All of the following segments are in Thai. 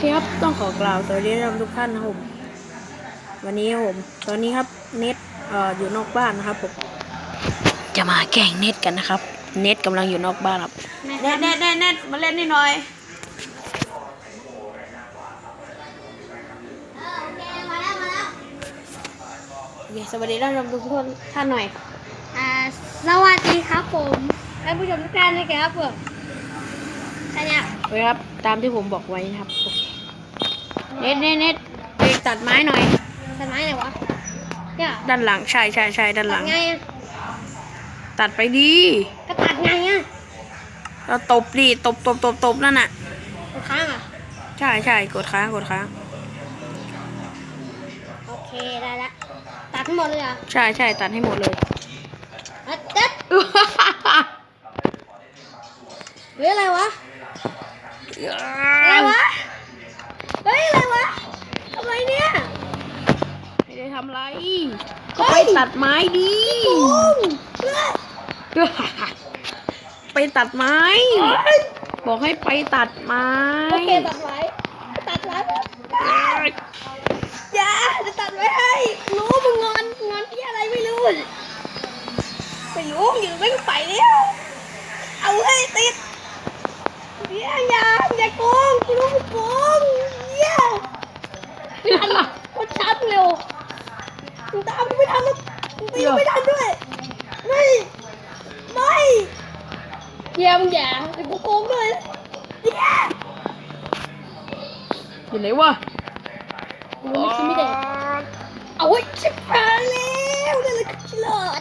เคครับ ต้องขอกล่าวสวัสดีท่านทุกท่านนะครับผม วันนี้ครับผม ตอนนี้ครับเน็ตเอ่ออยู่นอกบ้านนะครับผม จะมาแกล้งเน็ตกันนะครับ เน็ตกำลังอยู่นอกบ้านครับ เน็ตเน็ตเน็ตเน็ตมาเล่นนี่หน่อยโอเคสวัสดีท่านผู้ชมทุกท่านหน่อย อ่า สวัสดีครับผมท่านผู้ชมทุกท่านนะครับผมใช่เนี่ยโอเคครับ ตามที่ผมบอกไว้นะครับโอ เคเน็ตเน็ตเน็ตไปตัดไม้หน่อยต้นไม้ไหนวะเนี่ยด้านหลังใช่ใช่ใช่ด้านหตัลัดงไงอะตัดไปดีก็ตัดไงอะเราตบดิตบตบตบตบนั่นน่ะกดค้างอะใช่ใช่กดค้างกดค้างโอเคได้ละตัดทั้งหมดเลยเหรอะใช่ใช่ตัดให้หมดเลยตัดตัดเฮ้ยอะไรวะอะ ก็ไปตัดไม้ดีปุ้งเฮ้ยไปตัดไม้ บอกให้ไปตัดไม้โอเคตัดไว้ตัดไว้อย่าจะตัดไว้ให้รู้มึงงอนงอนที่อะไรไม่รู้ไม่รู้อยู่ไม่ไปแล้วเอาให้ติดเดี๋ยวอย่าอย่าโกงกูรู้มึงโกงเดี๋ยวไม่ทันหรอกคนช้ามึงเร็วมึงตามกูไม่ทันหรอกมึงตีไม่ทันด้วยไม่ไม่ เดี๋ยวมึงอย่าเดี๋ยวกูโกงด้วยเดี๋ยวอยู่ไหนวะกูไม่คิดไม่ได้เอาไว้ชิบหายแล้วนั่นเลยคือฉลาด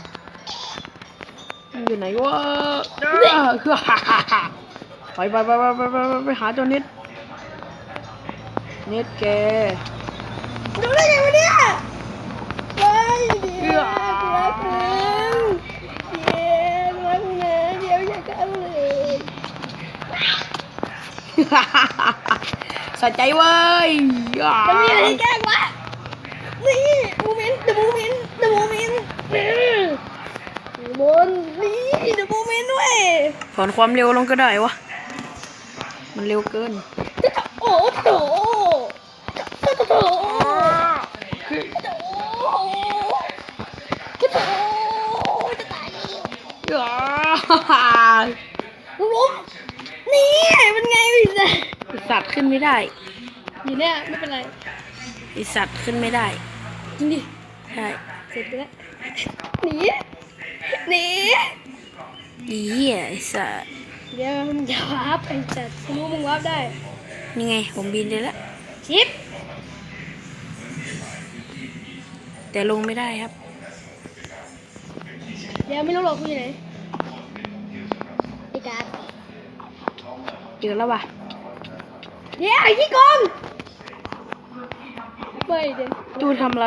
อยู่ไหนวะคือไปไปไปไปไปไปไปหาเจ้าเน็ตเน็ตแกดูได้ไงวะเนี่ยเฮ้ยเดี๋ยวกูรักมึงเดี๋ยวกูรักมึงนะเดี๋ยวอยากจะเอาเลย สะใจเว้ยมันมีอะไรให้แกล้งวะ นี่มูเมนต์เดอะมูเมนต์เดอะมูเมนต์บนนี่เดอะมูเมนต์ด้วยถอนความเร็วลงก็ได้วะ มันเร็วเกิน โอ้โถโถโถโถคือโถโถจะตายแล้วลุงนี่เป็น ไงพี่จ๊ะไอสัตว์ขึ้นไม่ได้อยู่เนี่ยไม่เป็นไรไอสัตว์ขึ้นไม่ได้จริงดิใช่เสร็จไปแล้วหนีหนีดีเหี้ยไอสัตว์เดี๋ยวมึงจะวาร์ปไอ้จัดกูรู้มึงวาร์ปได้นี่ไงผมบินได้แล้วชิปแต่ลงไม่ได้ครับเดี๋ยวไม่รู้หรอกกูอยู่ไหนไอ้การดเจอแล้วว่ะ เดี๋ยวไอ้ที่โกงไม่เดี๋ยวตูทำไร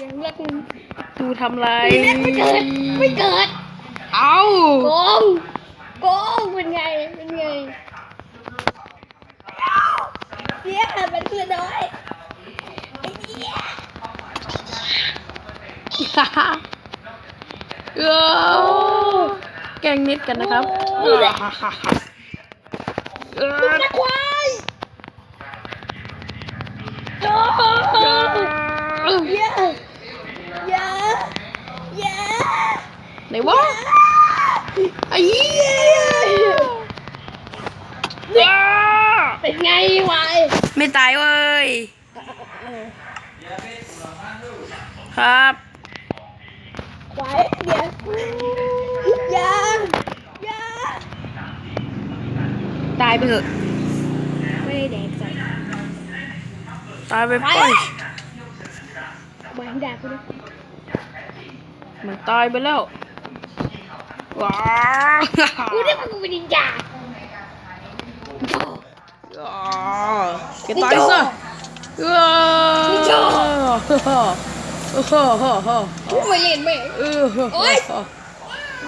ยังรักมึงตูทำไรไม่เกิดไม่เกิดเอ้าโกงโกงเป็นไงเป็นไงเดี๋ยวมันคือน้อยไอ้เหี้ยเออแกล้งนิดกันนะครับเออ มึงจะควายโอ้ยอย่าอย่าอย่า ไห นวะไอ้เหี้ยเป็นไงวายไม่ตายเว้ย ครับควายเดี๋ยวอย่าอย่าตายไปเถอะ ไม่ได้แดกใส่ตายไปไปไปมาให้ด่ากูดิมันตายไปแล้ว ว้ากูเรียกว่ากูเป็นนินจาแกตายซะเออนินจาเออเออเออเออกูไม่เล่นไม่เออโอ๊ย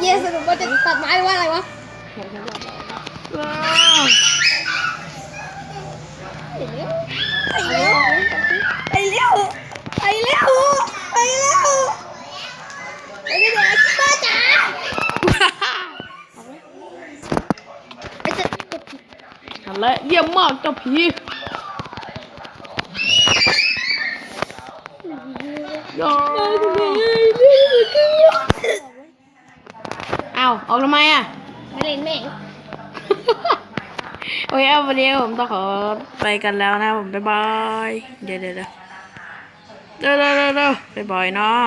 เย่สรุปว่าจะตัดไม้ว่าอะไรวะไปเร็ว และเยี่ยมมากเจ้าผีเอาออกทำไมอะ ไม่เล่นแม่ โอเควันนี้ผมต้องขอไปกันแล้วนะผมบ๊ายบาย เดี๋ยวเดี๋ยวเดี๋ยวเดี๋ยวบ๊ายบายเนาะ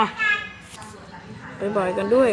บ๊ายบายกันด้วย